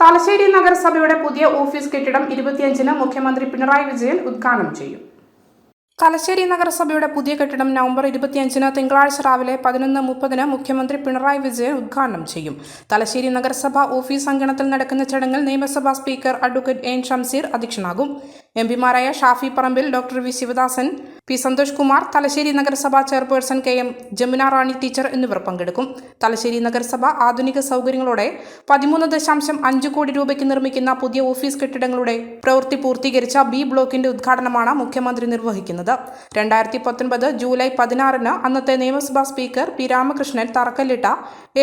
തലശ്ശേരി നഗരസഭയുടെ പുതിയ ഓഫീസ് കെട്ടിടം ഇരുപത്തിയഞ്ചിന് മുഖ്യമന്ത്രി പിണറായി വിജയൻ ഉദ്ഘാടനം ചെയ്യും. തലശ്ശേരി നഗരസഭയുടെ പുതിയ കെട്ടിടം നവംബർ ഇരുപത്തിയഞ്ചിന് തിങ്കളാഴ്ച രാവിലെ പതിനൊന്ന് മുപ്പതിന് മുഖ്യമന്ത്രി പിണറായി വിജയൻ ഉദ്ഘാടനം ചെയ്യും. തലശ്ശേരി നഗരസഭ ഓഫീസ് അങ്കണത്തിൽ നടക്കുന്ന ചടങ്ങിൽ നിയമസഭാ സ്പീക്കർ അഡ്വക്കേറ്റ് എൻ. ഷംസീർ അധ്യക്ഷനാകും. M. പിമാരായ Shafi Parambil doctor V. Sivadasan P Santhosh Kumar Thalassery നഗരസഭാ chairperson K M Jamuna Rani teacher എന്നിവർ പങ്കെടുക്കും. തലശ്ശേരി നഗരസഭ ആധുനിക സൗകര്യങ്ങളോടെ പതിമൂന്ന് ദശാംശം അഞ്ച് കോടി രൂപയ്ക്ക് നിർമ്മിക്കുന്ന പുതിയ ഓഫീസ് കെട്ടിടങ്ങളുടെ പ്രവൃത്തി പൂർത്തീകരിച്ച ബി ബ്ലോക്കിന്റെ ഉദ്ഘാടനമാണ് മുഖ്യമന്ത്രി നിർവഹിക്കുന്നത്. രണ്ടായിരത്തി പത്തൊൻപത് ജൂലൈ പതിനാറിന് അന്നത്തെ നിയമസഭാ സ്പീക്കർ പി രാമകൃഷ്ണൻ തറക്കല്ലിട്ട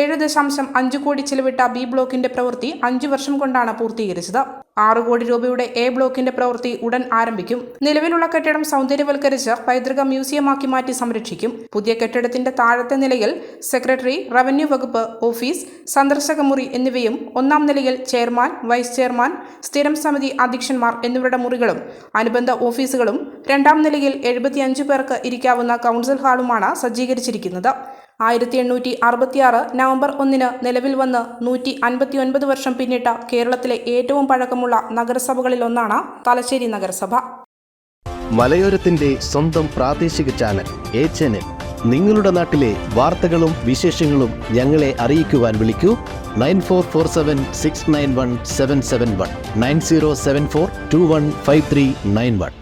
ഏഴ് ദശാംശം അഞ്ച് കോടി ചിലവിട്ട ബി ബ്ലോക്കിന്റെ പ്രവൃത്തി അഞ്ചു വർഷം കൊണ്ടാണ് പൂർത്തീകരിച്ചത്. ആറ് കോടി രൂപയുടെ എ ബ്ലോക്കിന്റെ പ്രവൃത്തി ഉടൻ ആരംഭിക്കും. നിലവിലുള്ള കെട്ടിടം സൗന്ദര്യവൽക്കരിച്ച് പൈതൃക മ്യൂസിയമാക്കി മാറ്റി സംരക്ഷിക്കും. പുതിയ കെട്ടിടത്തിന്റെ താഴത്തെ നിലയിൽ സെക്രട്ടറി റവന്യൂ വകുപ്പ് ഓഫീസ് സന്ദർശക മുറി എന്നിവയും ഒന്നാം നിലയിൽ ചെയർമാൻ വൈസ് ചെയർമാൻ സ്ഥിരം സമിതി അധ്യക്ഷന്മാർ എന്നിവരുടെ മുറികളും അനുബന്ധ ഓഫീസുകളും രണ്ടാം നിലയിൽ എഴുപത്തിയഞ്ച് പേർക്ക് ഇരിക്കാവുന്ന കൗൺസിൽ ഹാളുമാണ് സജ്ജീകരിച്ചിരിക്കുന്നത്. ആയിരത്തി എണ്ണൂറ്റി അറുപത്തിയാറ് നവംബർ ഒന്നിന് നിലവിൽ വന്ന് നൂറ്റി അൻപത്തി ഒൻപത് വർഷം പിന്നിട്ട കേരളത്തിലെ ഏറ്റവും പഴക്കമുള്ള നഗരസഭകളിലൊന്നാണ് തലശ്ശേരി നഗരസഭ. മലയോരത്തിന്റെ സ്വന്തം പ്രാദേശിക ചാനൽ എ ചാനൽ. നിങ്ങളുടെ നാട്ടിലെ വാർത്തകളും വിശേഷങ്ങളും ഞങ്ങളെ അറിയിക്കുവാൻ വിളിക്കൂ. Nine four four seven six nine one seven seven one. Nine zero seven four two one five three nine one.